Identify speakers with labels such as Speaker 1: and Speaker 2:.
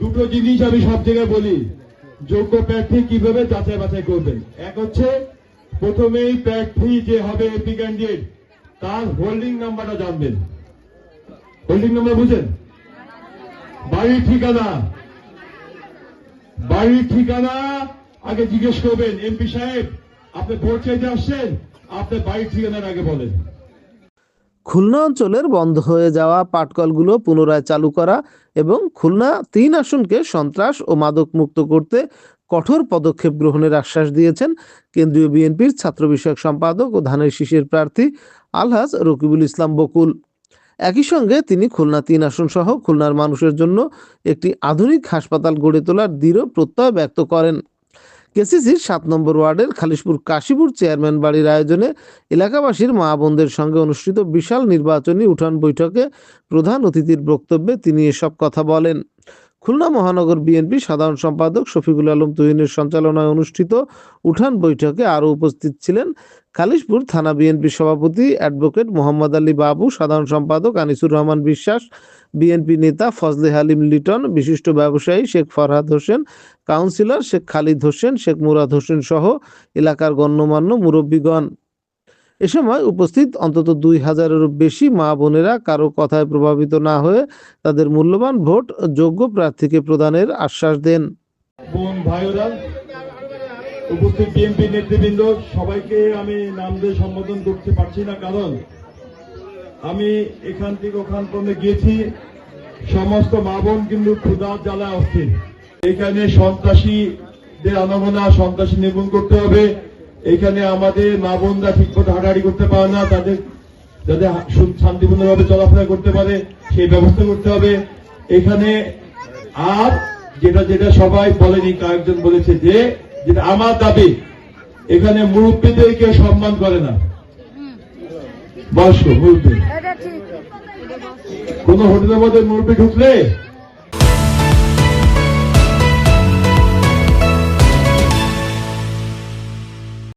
Speaker 1: দুটো জিনিস আমি সব জায়গায় বলি। যোগ্য প্রার্থী কীভাবে যাচাই বাছাই করবেন? এক হচ্ছে, প্রথমেই প্রার্থী যে হবে এপি ক্যান্ডিডেট তার হোল্ডিং নাম্বারটা জানবেন। হোল্ডিং নাম্বার বুঝেন? বাড়ির ঠিকানা। বাড়ির ঠিকানা আগে জিজ্ঞেস করবেন। এমপি সাহেব, আপনি ভোট চাইতে আসছেন? আপনার বাড়ির ঠিকানার আগে বলেন।
Speaker 2: খুলনা অঞ্চলের বন্ধ হয়ে যাওয়া পাটকলগুলো পুনরায় চালু করা এবং খুলনা তিন আসনকে সন্ত্রাস ও মাদক মুক্ত করতে কঠোর পদক্ষেপ গ্রহণের আশ্বাস দিয়েছেন কেন্দ্রীয় বিএনপির ছাত্র বিষয়ক সম্পাদক ও ধানের শীষের প্রার্থী আলহাজ রকিবুল ইসলাম বকুল। একই সঙ্গে তিনি খুলনা তিন আসন সহ খুলনার মানুষের জন্য একটি আধুনিক হাসপাতাল গড়ে তোলার দৃঢ় প্রত্যয় ব্যক্ত করেন। কেসিসির সাত নম্বর ওয়ার্ডের খালিশপুর কাশীপুর চেয়ারম্যান বাড়ির আয়োজনে এলাকাবাসীর মা বোনদের সঙ্গে অনুষ্ঠিত বিশাল নির্বাচনী উঠান বৈঠকে প্রধান অতিথির বক্তব্যে তিনি এসব কথা বলেন। খুলনা মহানগর বিএনপি সাধারণ সম্পাদক শফিকুল আলম তুহিনের সঞ্চালনায় অনুষ্ঠিত উঠান বৈঠকে আরও উপস্থিত ছিলেন খালিশপুর থানা বিএনপি সভাপতি অ্যাডভোকেট মোহাম্মদ আলী বাবু, সাধারণ সম্পাদক আনিসুর রহমান বিশ্বাস, বিএনপি নেতা ফজলে হালিম লিটন, বিশিষ্ট ব্যবসায়ী শেখ ফরহাদ হোসেন, কাউন্সিলর শেখ খালিদ হোসেন, শেখ মুরাদ হোসেন সহ এলাকার গণ্যমান্য মুরব্বীগণ। এ সময় উপস্থিত অন্তত দুই হাজারেরও বেশি মা বোনেরা কারও কথায় প্রভাবিত না হয়ে তাদের মূল্যবান ভোট যোগ্য প্রার্থীকে প্রদানের আশ্বাস দেন।
Speaker 1: বোন ভাইরা উপস্থিত বিএনপি নেতৃবৃন্দ, সবাইকে আমি নাম দিয়ে সম্বোধন করতে পারছি না, কারণ আমি এখান থেকে ওখান পর্যন্ত গিয়েছি। সমস্ত মা বোন কিন্তু ক্ষুদার জ্বালায় অস্থির। এখানে সন্ত্রাসীদের আনাগোনা সন্ত্রাসী নির্মূল করতে হবে। এখানে আমাদের মা বোনরা ঠিক মতো হাঁটাহাঁটি করতে পারে না তাদের যাতে শান্তিপূর্ণভাবে চলাফেরা করতে পারে সেই ব্যবস্থা করতে হবে। এখানে আর যেটা যেটা সবাই বলেনি কয়েকজন বলেছে যে যেটা আমার দাবি এখানে মুরব্বীদের কেউ সম্মান করে না। বয়স্ক মুরব্বী। কোন হোটেলের মধ্যে মুরব্বী ঢুকলে